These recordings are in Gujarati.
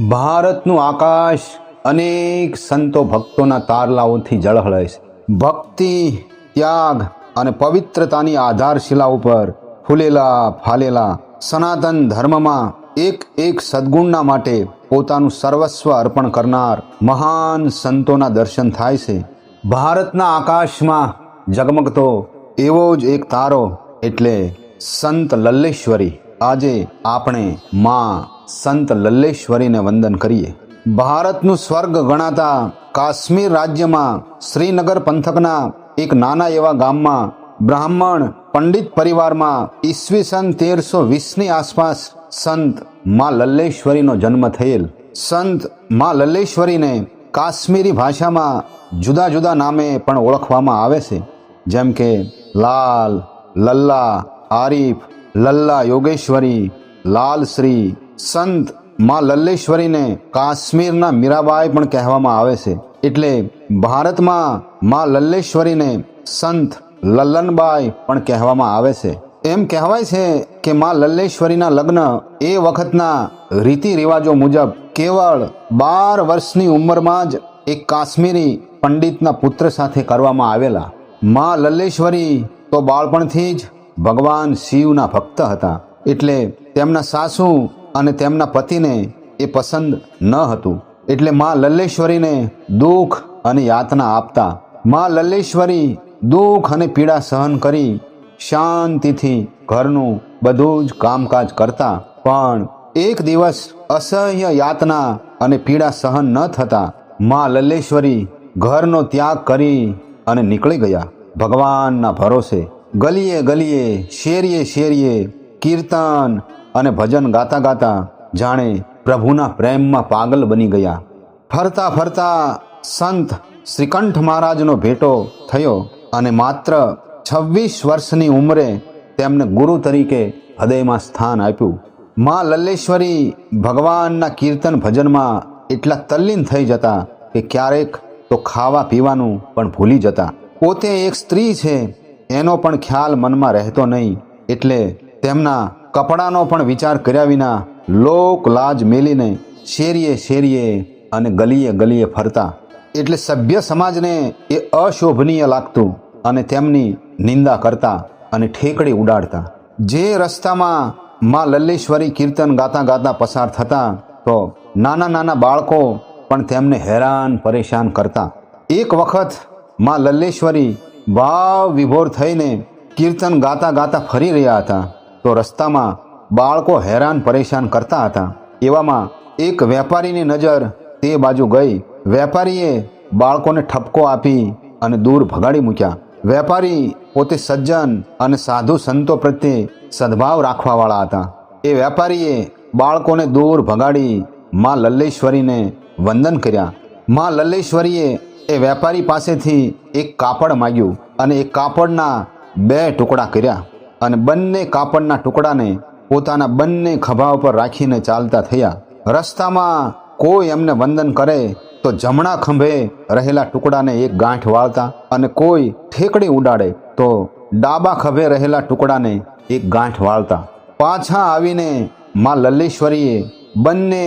ભારતનું આકાશ અનેક સંતો ભક્તોના તારલાઓથી જળહળે છે. ભક્તિ, ત્યાગ અને પવિત્રતાની આધારશિલા ઉપર ફૂલેલા, ફાલેલા સનાતન ધર્મમાં એક એક સદ્ગુણના માટે પોતાનું સર્વસ્વ અર્પણ કરનાર મહાન સંતોના દર્શન થાય છે. ભારતના આકાશમાં ઝગમગતો એવો જ એક તારો એટલે સંત લલ્લેશ્વરી. આજે આપણે માં સંત લલ્લેશ્વરીને વંદન કરીએ. ભારતનું સ્વર્ગ ગણાતા કાશ્મીર રાજ્યમાં શ્રીનગર પંથકના એક નાના એવા ગામમાં બ્રાહ્મણ પંડિત પરિવારમાં ઈસવીસન તેરસો વીસની આસપાસ સંત મા લલ્લેશ્વરીનો જન્મ થયેલ. સંત મા લલ્લેશ્વરીને કાશ્મીરી ભાષામાં જુદા જુદા નામે પણ ઓળખવામાં આવે છે. જેમ કે લાલ, લલ્લા, આરીફ, લલ્લા યોગેશ્વરી લાલશ્રી સંતમાં લલ્લેશ્વરીને કાશ્મીરના મીરાબાઈ પણ કહેવામાં આવે છે. એટલે ભારતમાં માં લલ્લેશ્વરીને સંત લલ્લનબાઈ પણ કહેવામાં આવે છે. એમ કહેવાય છે કે માં લલ્લેશ્વરીના લગ્ન એ વખતના રીતિ રિવાજો મુજબ કેવળ બાર વર્ષની ઉંમરમાં જ એક કાશ્મીરી પંડિતના પુત્ર સાથે કરવામાં આવેલા. માં લલ્લેશ્વરી તો બાળપણથી જ ભગવાન શિવના ભક્ત હતા. એટલે તેમના સાસુ અને તેમના પતિને એ પસંદ ન હતું. એટલે માં લલ્લેશ્વરીને દુઃખ અને યાતના આપતા. માં લલ્લેશ્વરી દુઃખ અને પીડા સહન કરી શાંતિથી ઘરનું બધું જ કામકાજ કરતા. પણ એક દિવસ અસહ્ય યાતના અને પીડા સહન ન થતા માં લલ્લેશ્વરી ઘરનો ત્યાગ કરી અને નીકળી ગયા. ભગવાનના ભરોસે ગલીએ ગલીએ, શેરીએ શેરીએ કીર્તન અને ભજન ગાતા ગાતા જાણે પ્રભુના પ્રેમમાં પાગલ બની ગયા. ફરતા ફરતા સંત શ્રીકંઠ મહારાજનો ભેટો થયો અને માત્ર છવ્વીસ વર્ષની ઉંમરે તેમને ગુરુ તરીકે હૃદયમાં સ્થાન આપ્યું. માં લલ્લેશ્વરી ભગવાનના કીર્તન ભજનમાં એટલા તલ્લીન થઈ જતા કે ક્યારેક તો ખાવા પીવાનું પણ ભૂલી જતા. પોતે એક સ્ત્રી છે, એનો પણ ખ્યાલ મનમાં રહેતો નહીં, એટલે તેમના કપડાનો પણ વિચાર કર્યા વિના લોક લાજ મેલીને શેરીએ શેરીએ અને ગલીએ ગલીએ ફરતા. એટલે સભ્ય સમાજને એ અશોભનીય લાગતું અને તેમની નિંદા કરતા અને ઠેકડી ઉડાડતા. જે રસ્તામાં માં લલ્લેશ્વરી કીર્તન ગાતા ગાતા પસાર થતા, તો નાના નાના બાળકો પણ તેમને હેરાન પરેશાન કરતા. એક વખતમાં લલ્લેશ્વરી ભાવ વિભોર થઈને કીર્તન ગાતા ગાતા ફરી રહ્યા હતા. તો રસ્તામાં બાળકો હેરાન પરેશાન કરતા હતા. એવામાં એક વેપારીની નજર તે બાજુ ગઈ. વેપારીએ બાળકોને ઠપકો આપી અને દૂર ભગાડી મૂક્યા. વેપારી પોતે સજ્જન અને સાધુ સંતો પ્રત્યે સદભાવ રાખવાવાળા હતા. એ વેપારીએ બાળકોને દૂર ભગાડી માં લલ્લેશ્વરીને વંદન કર્યા. માં લલ્લેશ્વરીએ એ વેપારી પાસેથી એક કાપડ માગ્યું અને એ કાપડના બે ટુકડા કર્યા. અને બંને કાપડના ટુકડાને પોતાના બંને ખભા ઉપર રાખીને ચાલતા થયા. રસ્તામાં કોઈ એમને વંદન કરે તો જમણા ખંભે રહેલા ટુકડાને એક ગાંઠ વાળતા અને કોઈ ઠેકડી ઉડાડે તો ડાબા ખભે રહેલા ટુકડાને એક ગાંઠ વાળતા. પાછા આવીને માં લલ્લેશ્વરીએ બંને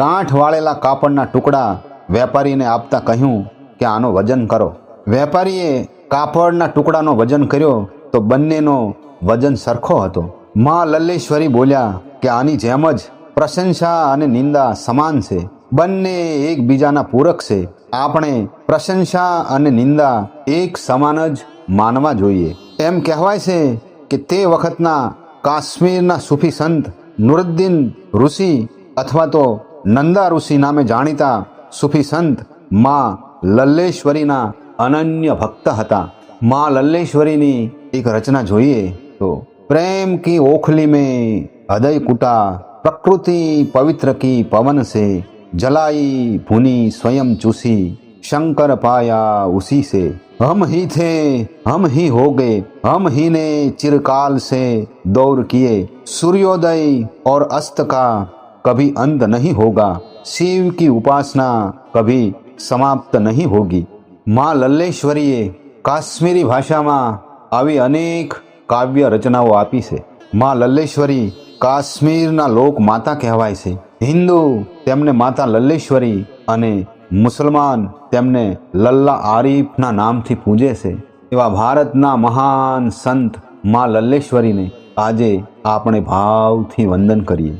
ગાંઠ વાળેલા કાપડના ટુકડા વેપારીને આપતા કહ્યું કે આનો વજન કરો. વેપારીએ કાપડના ટુકડાનો વજન કર્યો તો બંનેનો વજન સરખો હતો. માં લલ્લેશ્વરી બોલ્યા કે આની જેમ જ પ્રશંસા અને નિંદા સમાન છે. બંને એકબીજાના પૂરક છે. આપણે પ્રશંસા અને નિંદા એક સમાન જ માનવા જોઈએ. એમ કહેવાય છે કે તે વખતના કાશ્મીરના સૂફી સંત નુરુદ્દીન ઋષિ અથવા તો નંદા ઋષિ નામે જાણીતા સૂફી સંતમાં લલ્લેશ્વરીના અનન્ય ભક્ત હતા. માં લલ્લેશ્વરીની એક રચના જોઈએ. તો પ્રેમ કી ઓખલી में हृदय कुटा प्रकृति पवित्र की पवन से जलाई भुनी स्वयं चूसी शंकर पाया उसी से हम ही थे हम ही हो गए हम ही ने चिरकाल से दौर किए सूर्योदय और अस्त का कभी अंत नहीं होगा शिव की उपासना कभी समाप्त नहीं होगी માં લલ્લેશ્વરીએ કાશ્મીરી ભાષામાં આવી અનેક કાવ્ય રચનાઓ આપી છે. માં લલ્લેશ્વરી કાશ્મીરના લોક માતા કહેવાય છે. હિન્દુ તેમને માતા લલ્લેશ્વરી અને મુસલમાન તેમને લલ્લા આરીફના નામથી પૂજે છે. એવા ભારતના મહાન સંત મા લલ્લેશ્વરીને આજે આપણે ભાવથી વંદન કરીએ.